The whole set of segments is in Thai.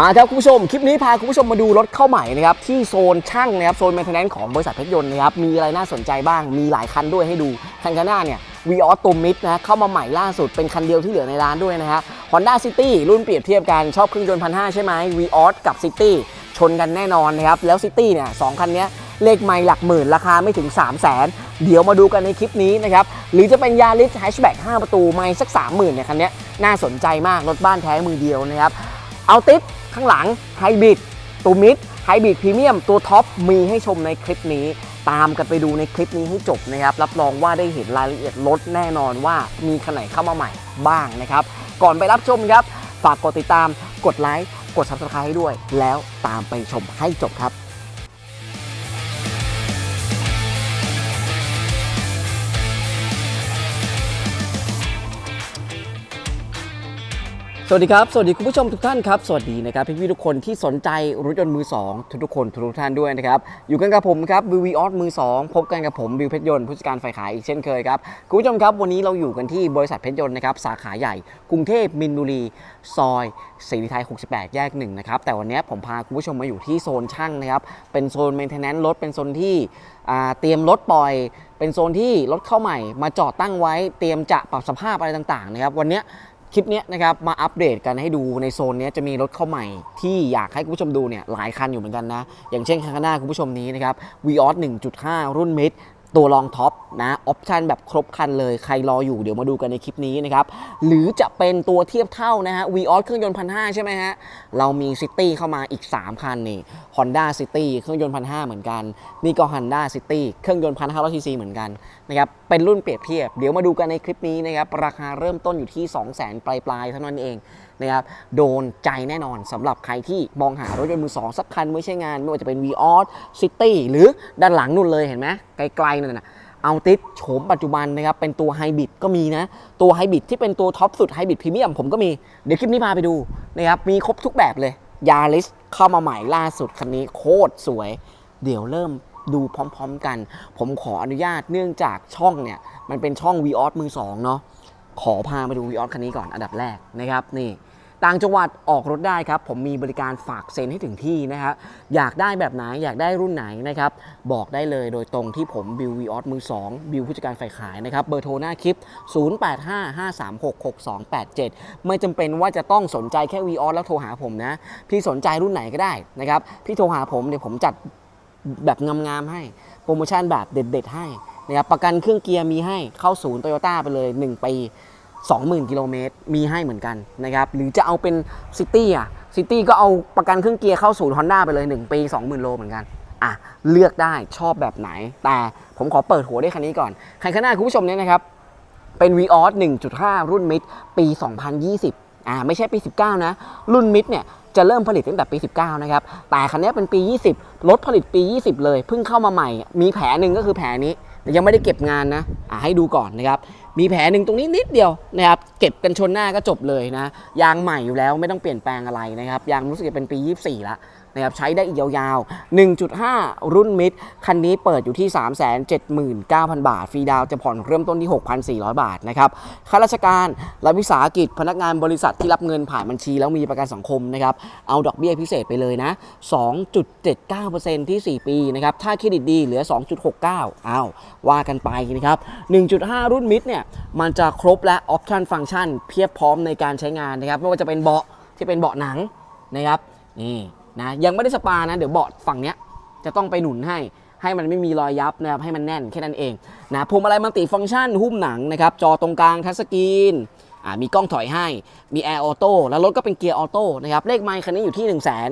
มาครับคุณผู้ชม คลิปนี้พาคุณผู้ชมมาดูรถเข้าใหม่นะครับที่โซนช่างนะครับโซน maintenance ของบริษัทเพชรยนต์นะครับมีอะไรน่าสนใจบ้างมีหลายคันด้วยให้ดูคันข้างหน้าเนี่ยวีออสตูมิดนะเข้ามาใหม่ล่าสุดเป็นคันเดียวที่เหลือในร้านด้วยนะฮะ Honda City รุ่นเปรียบเทียบกันชอบเครื่องยนต์พันห้าใช่ไหมวีออสกับ City ชนกันแน่นอนนะครับแล้ว City เนี่ยสองคันเนี้ยเลขไม่หลักหมื่นราคาไม่ถึง 3 0 0 0 0นเดี๋ยวมาดูกันในคลิปนี้นะครับหรือจะเป็นยาริสแฮชแบ็ก5ประตูไม่สัก 30,000เนี่ยคันนี้น่าสนใจมากรถบ้านแท้มือเดียวนะครับเอาติด ข้างหลังไฮบริดตัวมิดไฮบริดพรีเมียมตัวท็อปมีให้ชมในคลิปนี้ ตามกันไปดูในคลิปนี้ให้จบนะครับ รับรองว่าได้เห็นรายละเอียดรถแน่นอนว่ามีคันไหนเข้ามาใหม่บ้างนะครับ ก่อนไปรับชมครับ ฝากกดติดตาม กดไลค์ กด subscribe ให้ด้วย แล้วตามไปชมให้จบครับ สวัสดีครับ สวัสดีคุณผู้ชมทุกท่านครับ สวัสดีนะครับพี่พี่ทุกคนที่สนใจรถยนต์มือ2ทุกๆคนทุกท่านด้วยนะครับ อยู่กันกับผมครับบิววีออสมือ 2 พบกันกับผมบิวเพชรยนต์ผู้จัดการฝ่ายขายอีกเช่นเคยครับคุณผู้ชมครับวันนี้เราอยู่กันที่บริษัทเพชรยนต์นะครับสาขาใหญ่กรุงเทพมินบุรีซอยศรีไทย 68 แยกหนึ่งนะครับแต่วันนี้ผมพาคุณผู้ชมมาอยู่ที่โซนช่างนะครับเป็นโซน maintenance รถเป็นโซนที่เตรียมรถปล่อย เป็นโซนที่รถเข้าใหม่ มาจอดตั้งไว้เตรียมจะปรับสภาพอะไรต่างๆนะครับวันนี้ คลิปนี้นะครับมาอัปเดตกันให้ดูในโซนนี้จะมีรถเข้าใหม่ ที่อยากให้คุณผู้ชมดูเนี่ยหลายคันอยู่เหมือนกันนะ อย่างเช่นคันข้างหน้าคุณผู้ชมนี้นะครับ v ีออส1.5 รุ่นมิด ตัวรองท็อปนะออปชันแบบครบคันเลยใครรออยู่เดี๋ยวมาดูกันในคลิปนี้นะครับ หรือจะเป็นตัวเทียบเท่านะฮะ v ีออสเครื่องยนต์พันห้าใช่ไหมฮะ เรามีซิตี้เข้ามาอีก 3 คันนี่ Honda City เครื่องยนต์พันห้าเหมือนกัน นี่ก็ Honda City เครื่องยนต์พันห้าร้อยซีซีเหมือนกันนะครับเป็นรุ่นเปรียบเทียบ เดี๋ยวมาดูกันในคลิปนี้นะครับราคาเริ่มต้นอยู่ที่ 2 0 0 0 0 0ปลายๆเท่านั้นเอง นะครับโดนใจแน่นอนสำหรับใครที่มองหารถยนต์มือสองสักคันไม่ใช่งาน ไม่ว่าจะเป็น v ีออส City หรือด้านหลังนู่นเลยเห็นไหมไกลๆนั่นนะเอาติดโฉมปัจจุบันนะครับ เป็นตัวไฮบริดก็มีนะ ตัวไฮบริดที่เป็นตัวท็อปสุดไฮบริดพรีเมียมผมก็มี เดี๋ยวคลิปนี้พาไปดูนะครับ มีครบทุกแบบเลยยาริสเข้ามาใหม่ล่าสุดคันนี้โคตรสวย เดี๋ยวเริ่มดูพร้อมๆกัน ผมขออนุญาตเนื่องจากช่องเนี่ย มันเป็นช่อง v ีออสมือสองเนาะขอพามาดู v ีออสคันนี้ก่อนอันดับแรกนะครับนี่ ต่างจังหวัดออกรถได้ครับ ผมมีบริการฝากเซ็นให้ถึงที่นะครับอยากได้แบบไหนอยากได้รุ่นไหนนะครับบอกได้เลยโดยตรงที่ผมบิววีออสมือ2บิวผู้จัดการฝ่ายขายนะครับเบอร์โทรหน้าคลิป 0855366287 ไม่จำเป็นว่าจะต้องสนใจแค่วีออสแล้วโทรหาผมนะพี่สนใจรุ่นไหนก็ได้นะครับพี่โทรหาผมเดี๋ยวผมจัดแบบงามๆให้โปรโมชั่นแบบเด็ดๆให้นะครับประกันเครื่องเกียร์มีให้เข้าศูนย์โตโยต้าไปเลย 1 ปี 20,000 กิโลเมตรมีให้เหมือนกันนะครับ หรือจะเอาเป็นซิตี้อะซิตี้ก็เอาประกันเครื่องเกียร์เข้าศูนย์ฮอนด้าไปเลย 1 ปี 20,000 โลเหมือนกัน อะ เลือกได้ชอบแบบไหน แต่ผมขอเปิดหัวด้วยคันนี้ก่อน คันข้างหน้าคุณผู้ชมเนี่ยนะครับ เป็น v ีออส1.5 รุ่นมิดปี 2020 อ่า ไม่ใช่ปี 19 นะ รุ่นมิดเนี่ยจะเริ่มผลิตตั้งแต่ปี 19 นะครับ แต่คันนี้เป็นปี 20รถผลิตปี 20 เลย เพิ่งเข้ามาใหม่ มีแผลหนึ่งก็คือแผลนี้ ยังไม่ได้เก็บงานนะ อ่าให้ดูก่อนนะครับ มีแผลหนึ่งตรงนี้นิดเดียวนะครับเก็บกันชนหน้าก็จบเลยนะยางใหม่อยู่แล้วไม่ต้องเปลี่ยนแปลงอะไรนะครับยางรู้สึกจะเป็นปี 24แล้ว นะครับใช้ได้อีกยาวๆ 1.5 รุ่นมิดคันนี้เปิดอยู่ที่ 379,000 บาท ฟรีดาวจะผ่อนเริ่มต้นที่ 6,400 บาทนะครับข้าราชการรัฐวิสาหกิจ พนักงานบริษัทที่รับเงินผ่านบัญชีแล้วมีประกันสังคมนะครับเอาดอกเบี้ยพิเศษไปเลยนะ 2.79%ที่ 4 ปีนะครับถ้าเครดิตดีเหลือ 2.69อ้าวว่ากันไปนะครับ 1.5 รุ่นมิดเนี่ยมันจะครบและออปชันฟังก์ชันเพียบพร้อมในการใช้งานนะครับไม่ว่าจะเป็นเบาะที่เป็นเบาะหนังนะครับนี่ นะยังไม่ได้สปานะ เดี๋ยวเบาะฝั่งเนี้ยจะต้องไปหนุนให้ให้มันไม่มีรอยยับนะครับให้มันแน่นแค่นั้นเองนะพวงมาลัยมัลติฟังก์ชันหุ้มหนังนะครับจอตรงกลางทัชสกรีนอ่ามีกล้องถอยให้มีแอร์ออโต้แล้วรถก็เป็นเกียร์ออโต้นะครับเลขไมล์คันนี้อยู่ที่1 0 0 0 0 0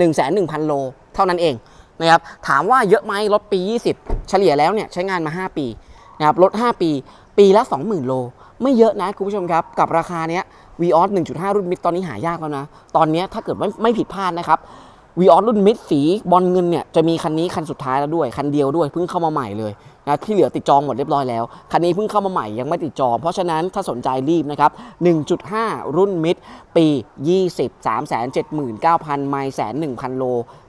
1 1 0 0 0 โล เท่านั้นเองนะครับถามว่าเยอะไหมรถปี 20 เฉลี่ยแล้วเนี่ยใช้งานมา 5 ปีนะครับรถ 5 ปี ปีละ 20,000 โลไม่เยอะนะคุณผู้ชมครับ กับราคาเนี้ย v ีออส1.5 รุ่นมิดตอนนี้หายากแล้วนะ ตอนนี้ถ้าเกิดไม่ไม่ผิดพลาดนะครับวีออสรุ่นมิดสีบอลเงินเนี่ยจะมีคันนี้คันสุดท้ายแล้วด้วย คันเดียวด้วยเพิ่งเข้ามาใหม่เลยนะที่เหลือติดจองหมดเรียบร้อยแล้ว คันนี้เพิ่งเข้ามาใหม่ยังไม่ติดจอง เพราะฉะนั้นถ้าสนใจรีบนะครับ 1.5 รุ่นมิดปี 20 3 7 9 0 0 0 ไมล์แสน1,000 โล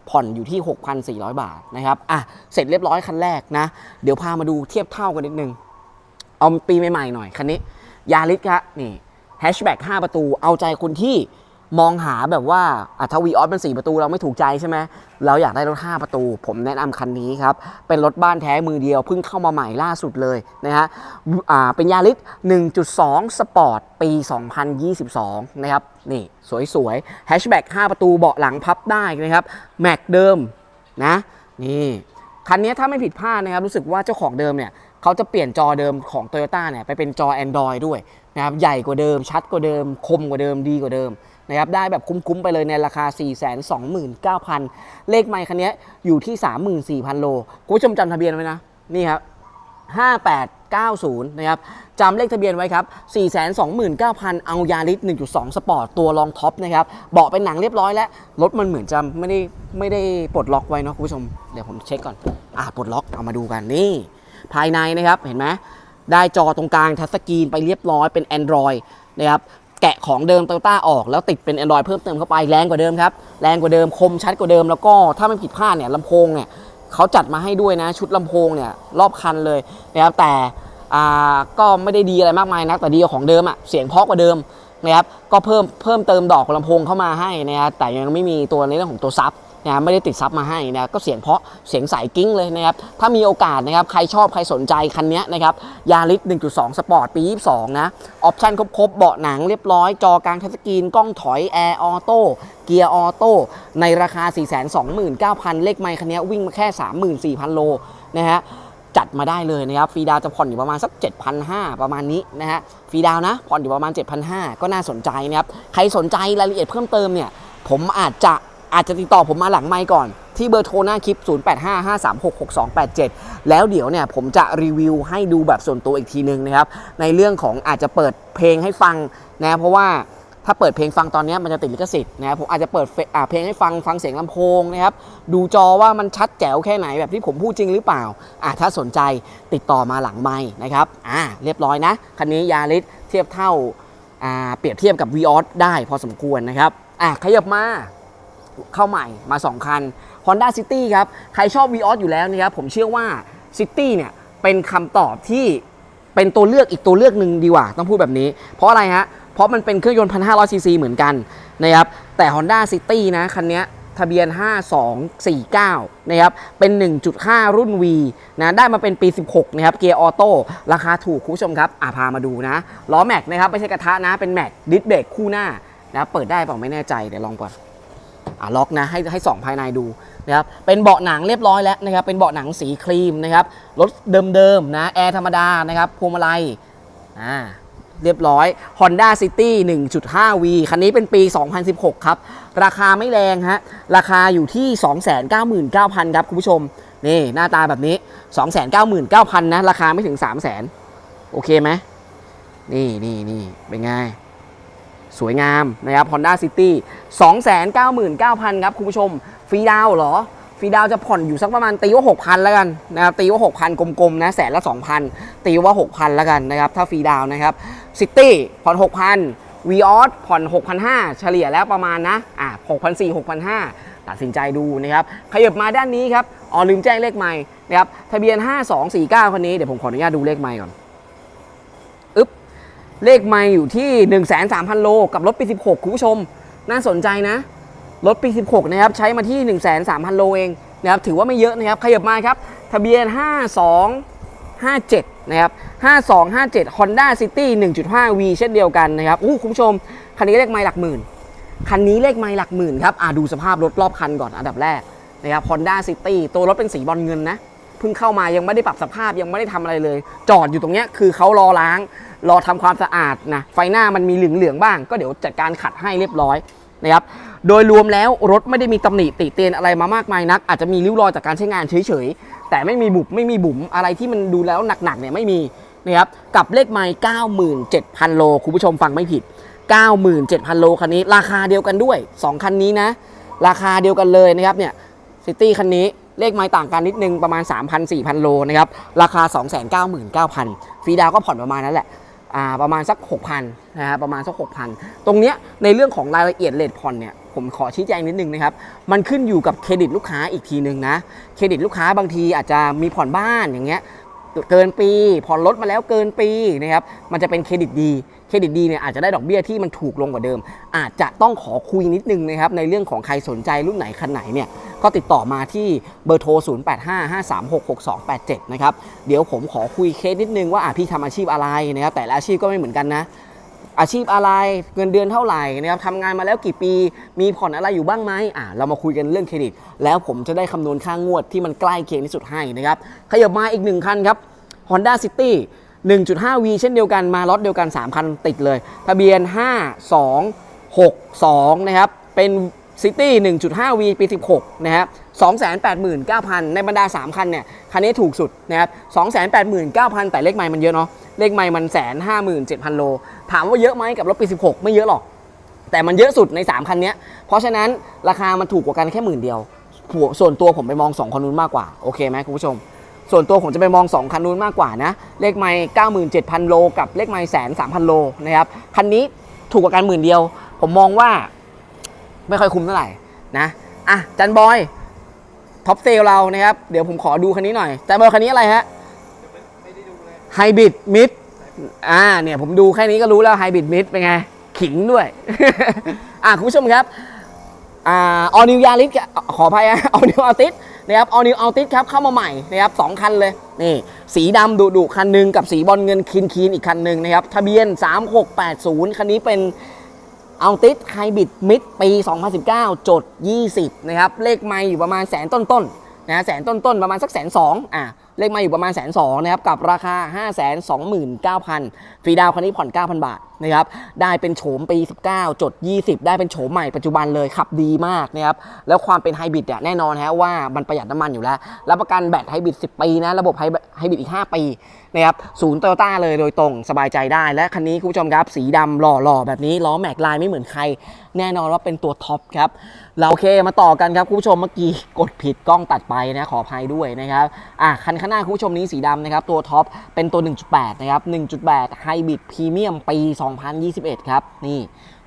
ผ่อนอยู่ที่ 6,400 บาทนะครับอะเสร็จเรียบร้อยคันแรกนะ เดี๋ยวพามาดูเทียบเท่ากันนิดนึงเอาปีใหม่ๆหน่อยคันนี้ ยาริสครับนี่แฮชแบ็ก5ประตูเอาใจคนที่มองหาแบบว่าอะถ้าวีออสเป็น 4 ประตูเราไม่ถูกใจใช่ไหมเราอยากได้รถ 5 ประตู ผมแนะนำคันนี้ครับ เป็นรถบ้านแท้มือเดียวเพิ่งเข้ามาใหม่ล่าสุดเลยนะฮะอ่าเป็นยาริส1.2 สปอร์ต ปี 2022 นะครับ นี่สวยๆแฮชแบ็ก5ประตูเบาะหลังพับได้นะครับ แม็กเดิมนะ นี่ คันนี้ถ้าไม่ผิดพลาดนะครับ รู้สึกว่าเจ้าของเดิมเนี่ย เขาจะเปลี่ยนจอเดิมของ Toyota เนี่ยไปเป็นจอ Android ด้วยนะครับใหญ่กว่าเดิมชัดกว่าเดิม คมกว่าเดิมดีกว่าเดิมนะครับได้แบบคุ้มๆไปเลยในราคา 429,000 เลขไมค์คันนี้อยู่ที่ 34,000 โลคุณผู้ชมจำทะเบียนไว้นะนี่ครับ5890 นะครับจำเลขทะเบียนไว้ครับ 429,000 เอายาริส1.2 สปอร์ต ตัวรองท็อปนะครับ เบาะเป็นหนังเรียบร้อยแล้ว รถมันเหมือนจะไม่ได้ไม่ได้ปลดล็อกไว้เนาะคุณผู้ชม เดี๋ยวผมเช็คก่อน อะปลดล็อก เอามาดูกันนี่ ภายในนะครับเห็นไหมได้จอตรงกลางทัชสกรีนไปเรียบร้อยเป็น Android นะครับแกะของเดิม t o y ต้าออกแล้วติดเป็น Android เพิ่มเติมเข้าไปแรงกว่าเดิมครับ แรงกว่าเดิมคมชัดกว่าเดิม แล้วก็ถ้าไม่ผิดพลาดเนี่ยลำโพงเนี่ยเขาจัดมาให้ด้วยนะชุดลำโพงเนี่ยรอบคันเลยนะครับแต่ก็ไม่ได้ดีอะไรมากมายนักแต่ดีกว่าของเดิมอะเสียงเพาะกว่าเดิมนะครับก็เพิ่มเพิ่มเติมดอกลำโพงเข้ามาให้นะครับแต่ยังไม่มีตัวในเรื่องของตัวซับ นะครับไม่ได้ติดซับมาให้นะก็เสียงเพราะเสียงใสกิ้งเลยนะครับถ้ามีโอกาสนะครับใครชอบใครสนใจคันนี้นะครับยาริส1.2 สปอร์ตปี 22 นะออปชั่นครบๆเบาะหนังเรียบร้อย จอกลางทัชสกรีนกล้องถอยแอร์ออโต้เกียร์ออโต้ในราคา 429,000 เลขไมค์คันนี้วิ่งมาแค่ 34,000 โลนะฮะจัดมาได้เลยนะครับฟรีดาวจะผ่อนอยู่ประมาณสัก 7,500 ประมาณนี้นะฮะฟรีดาวนะผ่อนอยู่ประมาณ 7,500 ก็น่าสนใจนะครับใครสนใจรายละเอียดเพิ่มเติมเนี่ยผมอาจจะ อาจจะติดต่อผมมาหลังไมค์ก่อนที่เบอร์โทรหน้าคลิป 0855366287 แล้วเดี๋ยวเนี่ยผมจะรีวิวให้ดูแบบส่วนตัวอีกทีนึงนะครับ ในเรื่องของอาจจะเปิดเพลงให้ฟังนะเพราะว่าถ้าเปิดเพลงฟังตอนนี้มันจะติดลิขสิทธิ์นะครับผมอาจจะเปิดเพลงให้ฟังฟังเสียงลำโพงนะครับดูจอว่ามันชัดแจ๋วแค่ไหนแบบที่ผมพูดจริงหรือเปล่าอ่าถ้าสนใจติดต่อมาหลังไม้นะครับอ่าเรียบร้อยนะ คันนี้ยาริสเทียบเท่าอ่าเปรียบเทียบกับ v ีออสได้พอสมควรนะครับอะขยับมา เข้าใหม่มา 2 คัน Honda City ครับ ใครชอบ v ีออสอยู่แล้วนะครับ ผมเชื่อว่า City เนี่ยเป็นคำตอบที่เป็นตัวเลือกอีกตัวเลือกหนึ่งดีกว่า ต้องพูดแบบนี้ เพราะอะไรฮะ เพราะมันเป็นเครื่องยนต์ 1,500 ซีซีเหมือนกันนะครับ แต่ Honda City นะคันนี้ทะเบียน 5249 นะครับ เป็น 1.5 รุ่น V นะ ได้มาเป็นปี 16 นะครับ เกียร์ออโต้ ราคาถูกคุณผู้ชมครับ อ่าพามาดูนะ ล้อแม็กนะครับ ไม่ใช่กระทะนะ เป็นแม็กดิสเบรกคู่หน้านะ เปิดได้เปล่าไม่แน่ใจ เดี๋ยวลองก่อน อะล็อกนะให้ให้ส่องภายในดูนะครับเป็นเบาะหนังเรียบร้อยแล้วนะครับเป็นเบาะหนังสีครีมนะครับรถเดิมๆนะแอร์ธรรมดานะครับพวงมาลัยอ่าเรียบร้อย Honda City 1.5V คันนี้เป็นปี 2016 ครับ ราคาไม่แรงฮะ ราคาอยู่ที่ 299,000 ครับคุณผู้ชม นี่หน้าตาแบบนี้ 299,000 นะ ราคาไม่ถึง 300,000 โอเคไหม นี่นี่นี่เป็นไง สวยงามนะครับ Honda City 299,000 ครับคุณผู้ชม ฟรีดาวเหรอ ฟรีดาวจะผ่อนอยู่สักประมาณตีว่า 6,000 แล้วกันนะครับตีว่า 6,000 กลมๆนะแสนละ 2,000 ตีว่า 6,000 แล้วกันนะครับ ถ้าฟรีดาวนะครับ City ผ่อน 6,000 v ีออสผ่อน 6,500 เฉลี่ยแล้วประมาณนะอะ6,400 6,500 ตัดสินใจดูนะครับ ขยับมาด้านนี้ครับอ๋อลืมแจ้งเลขใหม่นะครับทะเบียน 5249 คันนี้เดี๋ยวผมขออนุญาตดูเลขใหม่ก่อน เลขไม่อยู่ที่ 1 3 0 0 0 โล กับรถปี 16 คุณผู้ชม น่าสนใจนะ รถปี 16 นะครับ ใช้มาที่ 1 3 0 0 0 โลเองนะครับ ถือว่าไม่เยอะนะครับ ขยับมาครับ ทะเบียน 5257 นะครับ 5257 Honda City 1.5V เช่นเดียวกันนะครับ อู้คุณผู้ชม คันนี้เลขไม่หลักหมื่น คันนี้เลขไม่หลักหมื่นครับ อ่าดูสภาพรถรอบคันก่อนอันดับแรกนะครับ Honda City ตัวรถเป็นสีบอลเงินนะ พิ่งเข้ามายังไม่ได้ปรับสภาพยังไม่ได้ทำอะไรเลย จอดอยู่ตรงเนี้ยคือเขารอล้าง รอทำความสะอาดนะไฟหน้ามันมีเหลืองๆบ้าง ก็เดี๋ยวจัดการขัดให้เรียบร้อยนะครับโดยรวมแล้วรถไม่ได้มีตำหนิติเตียนอะไรมามากมายนัก อาจจะมีริ้วรอยจากการใช้งานเฉยๆ แต่ไม่มีบุบไม่มีบุ๋มอะไรที่มันดูแล้วหนักๆเนี่ยไม่มีนะครับกับเลขไมล์97,000 โล คุณผู้ชมฟังไม่ผิด 97,000 โลคันนี้ ราคาเดียวกันด้วย 2 คันนี้นะ ราคาเดียวกันเลยนะครับเนี่ยซิตี้คันนี้ เลขไมล์ต่างกันนิดนึงประมาณ 3,000 4,000 โลนะครับราคา 299,000ฟรีดาวน์ก็ผ่อนประมาณนั้นแหละอ่าประมาณสัก 6,000นะฮะประมาณสัก 6,000 ตรงเนี้ยในเรื่องของรายละเอียดเลทผ่อนเนี่ยผมขอชี้แจงนิดนึงนะครับ มันขึ้นอยู่กับเครดิตลูกค้าอีกทีนึงนะ เครดิตลูกค้าบางทีอาจจะมีผ่อนบ้านอย่างเงี้ยเกินปี ผ่อนรถมาแล้วเกินปีนะครับ มันจะเป็นเครดิตดี เครรดิตดีเนี่ยอาจจะได้ดอกเบี้ยที่มันถูกลงกว่าเดิม อาจจะต้องขอคุยนิดนึงนะครับในเรื่องของใครสนใจรุ่นไหนคันไหนเนี่ย ก็ติดต่อมาที่เบอร์โทร 0855366287 นะครับ เดี๋ยวผมขอคุยเคสนิดนึงว่าพี่ทำอาชีพอะไรนะครับ แต่ละอาชีพก็ไม่เหมือนกันนะ อาชีพอะไร เงินเดือนเท่าไหร่นะครับทำงานมาแล้วกี่ปี มีผ่อนอะไรอยู่บ้างไหมอ่าเรามาคุยกันเรื่องเครดิต แล้วผมจะได้คำนวณค่างวดที่มันใกล้เคียงที่สุดให้นะครับ ขยับมาอีกหนึ่งคันครับ Honda City 1.5V เช่นเดียวกันมาล็อตเดียวกัน 3 คันติดเลย ทะเบียน 5262 นะครับ เป็น City 1.5V ปี 16 นะครับ 289,000 ในบรรดา 3 คันเนี่ย คันนี้ถูกสุดนะครับ 289,000 แต่เลขไมล์มันเยอะเนาะ เลขไมล์มันแสนห้าหมื่นเจ็ดพันโล ถามว่าเยอะไหมกับรถปี 16 ไม่เยอะหรอก แต่มันเยอะสุดใน 3 คันเนี้ยเพราะฉะนั้นราคามันถูกกว่ากันแค่หมื่นเดียว ส่วนตัวผมไปมอง 2 คันนู้นมากกว่า โอเคไหมคุณผู้ชม ส่วนตัวผมจะไปมอง 2 คันนู้นมากกว่านะ เลขไมล์97,000 โล กับเลขไมล์แสนสามพันโลนะครับ คันนี้ถูกกว่ากันหมื่นเดียว ผมมองว่า ไม่ค่อยคุ้มเท่าไหร่นะอะจันบอยท็อปเซลเรานะครับเดี๋ยวผมขอดูคันนี้หน่อยจันบอยคันนี้อะไรฮะไฮบริดมิดอ่าเนี่ยผมดูแค่นี้ก็รู้แล้วไฮบริดมิดเป็นไง ขิงด้วย อะคุณผู้ชมครับอ่าออนิวยาริสขออภัยออนิวอัลติสนะครับออนิวอัลติสครับเข้ามาใหม่นะครับสองคันเลยนี่สีดำดุดุคันหนึ่งกับสีบอลเงินคีนคีนอีกคันหนึ่งนะครับทะเบียน 3680 คันนี้เป็น เอาติสไฮบริดมิดปี 2019 จด 20 นะครับ เลขไม่อยู่ประมาณแสนต้นๆนะแสนต้นๆ ประมาณสักแสนสองอะ เลขม่อยู่ประมาณแสนสองนะครับกับราคา 5 2 9 0 0 0ฟรีดาวคันนี้ผ่อน 9,000 บาทนะครับได้เป็นโฉมปี 19 จด 20 ได้เป็นโฉมใหม่ปัจจุบันเลยขับดีมากนะครับแล้วความเป็นไฮบริดเนี่ยแน่นอนฮะว่ามันประหยัดน้ำมันอยู่แล้ว รับประกันแบตไฮบริด 10 ปีนะระบบไฮไฮบริดอีก 5 ปีนะครับศูนย์โตโยต้าเลยโดยตรงสบายใจได้ และคันนี้คุณผู้ชมครับสีดำหล่อๆ แบบนี้ล้อแม็กลายไม่เหมือนใคร แน่นอนว่าเป็นตัวท็อปครับเราโอเคมาต่อกันครับคุณผู้ชมเมื่อกี้กดผิดกล้องตัดไปนะขออภัยด้วยนะครับอะคันข้างหน้าคุณผู้ชมนี้สีดำนะครับ ตัวท็อปเป็นตัว 1.8 นะครับ 1.8ไฮบริดพรีเมียมปี 2021 ครับ นี่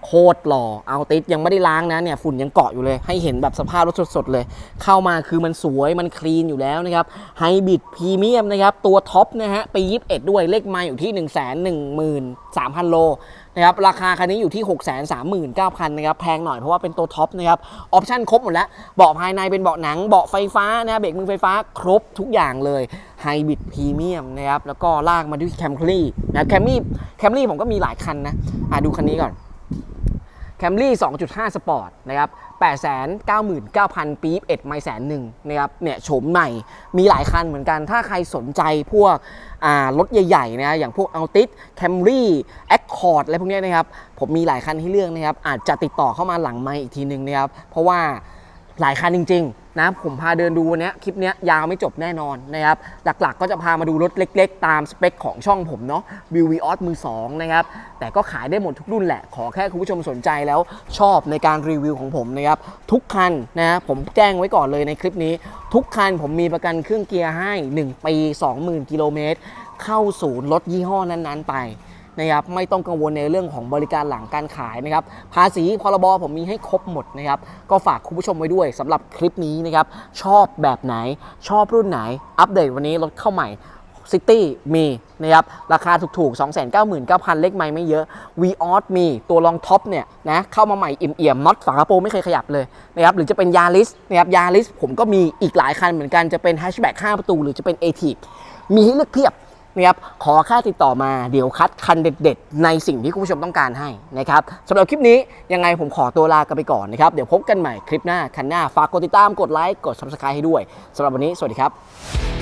โคตรหล่อเอาติดยังไม่ได้ล้างนะเนี่ยฝุ่นยังเกาะอยู่เลย ให้เห็นแบบสภาพรถสดๆเลย เข้ามาคือมันสวยมันคลีนอยู่แล้วนะครับไฮบริดพรีเมียมนะครับ ตัวท็อปนะฮะปี21ด้วยเลขมาอยู่ที่ 1 1 3 0 0 0 โลนะครับราคาคันนี้อยู่ที่ 6 3 9 0 0 0นะครับแพงหน่อยเพราะว่าเป็นตัวท็อปนะครับออปชั่นครบหมดแล้วเบาะภายในเป็นเบาะหนังเบาะไฟฟ้านะเบรกมือไฟฟ้าครบทุกอย่างเลยไฮบริดพรีเมียมนะครับแล้วก็ลากมาด้วยแคมรี่นะแคมรี่แคมรี่ผมก็มีหลายคันนะอะดูคันนี้ก่อน แคมรี่2.5 สปอร์ตนะครับ899,000 ปี๊บเอ็ดไม่แสนหนึ่งนะครับเนี่ยโฉมใหม่มีหลายคันเหมือนกัน ถ้าใครสนใจพวกอ่ารถใหญ่ๆนะอย่างพวก Altis Camry Accord อะไรพวกนี้นะครับ ผมมีหลายคันให้เลือกนะครับ อาจจะติดต่อเข้ามาหลังไมค์อีกทีนึงนะครับ เพราะว่า หลายคันจริง ๆ นะผมพาเดินดูวันนี้คลิปนี้ยาวไม่จบแน่นอนนะครับ หลักๆ ก็จะพามาดูรถเล็ก ๆ ตามสเปคของช่องผมเนาะวิววีออสมือสองนะครับ แต่ก็ขายได้หมดทุกรุ่นแหละ ขอแค่คุณผู้ชมสนใจแล้วชอบในการรีวิวของผมนะครับ ทุกคันนะผมแจ้งไว้ก่อนเลยในคลิปนี้ ทุกคันผมมีประกันเครื่องเกียร์ให้ 1 ปี 20,000 กิโลเมตรเข้าศูนย์รถยี่ห้อนั้น ๆ ไป นะครับไม่ต้องกังวลในเรื่องของบริการหลังการขายนะครับภาษีพรบผมมีให้ครบหมดนะครับก็ฝากคุณผู้ชมไว้ด้วยสำหรับคลิปนี้นะครับชอบแบบไหนชอบรุ่นไหน อัปเดตวันนี้รถเข้าใหม่ซิตี้มีนะครับราคาถูกๆ 299,000 เลขไม่ไม่เยอะ v ีออสมีตัวรองท็อปเนี่ยนะเข้ามาใหม่เอี่ยมๆน็อตฝากระโปรงไม่เคยขยับเลยนะครับหรือจะเป็นยาริสนะครับยาริสผมก็มีอีกหลายคันเหมือนกันจะเป็นแฮชแบ็ก5ประตู หรือจะเป็น a t มีให้เลือกเพียบ นะครับขอแค่ติดต่อมาเดี๋ยวคัดคันเด็ด ๆ ในสิ่งที่คุณผู้ชมต้องการให้นะครับสำหรับคลิปนี้ยังไงผมขอตัวลากันไปก่อนนะครับเดี๋ยวพบกันใหม่คลิปหน้าคันหน้าฝากกดติดตามกดไลค์กด subscribe ให้ด้วยสำหรับวันนี้สวัสดีครับ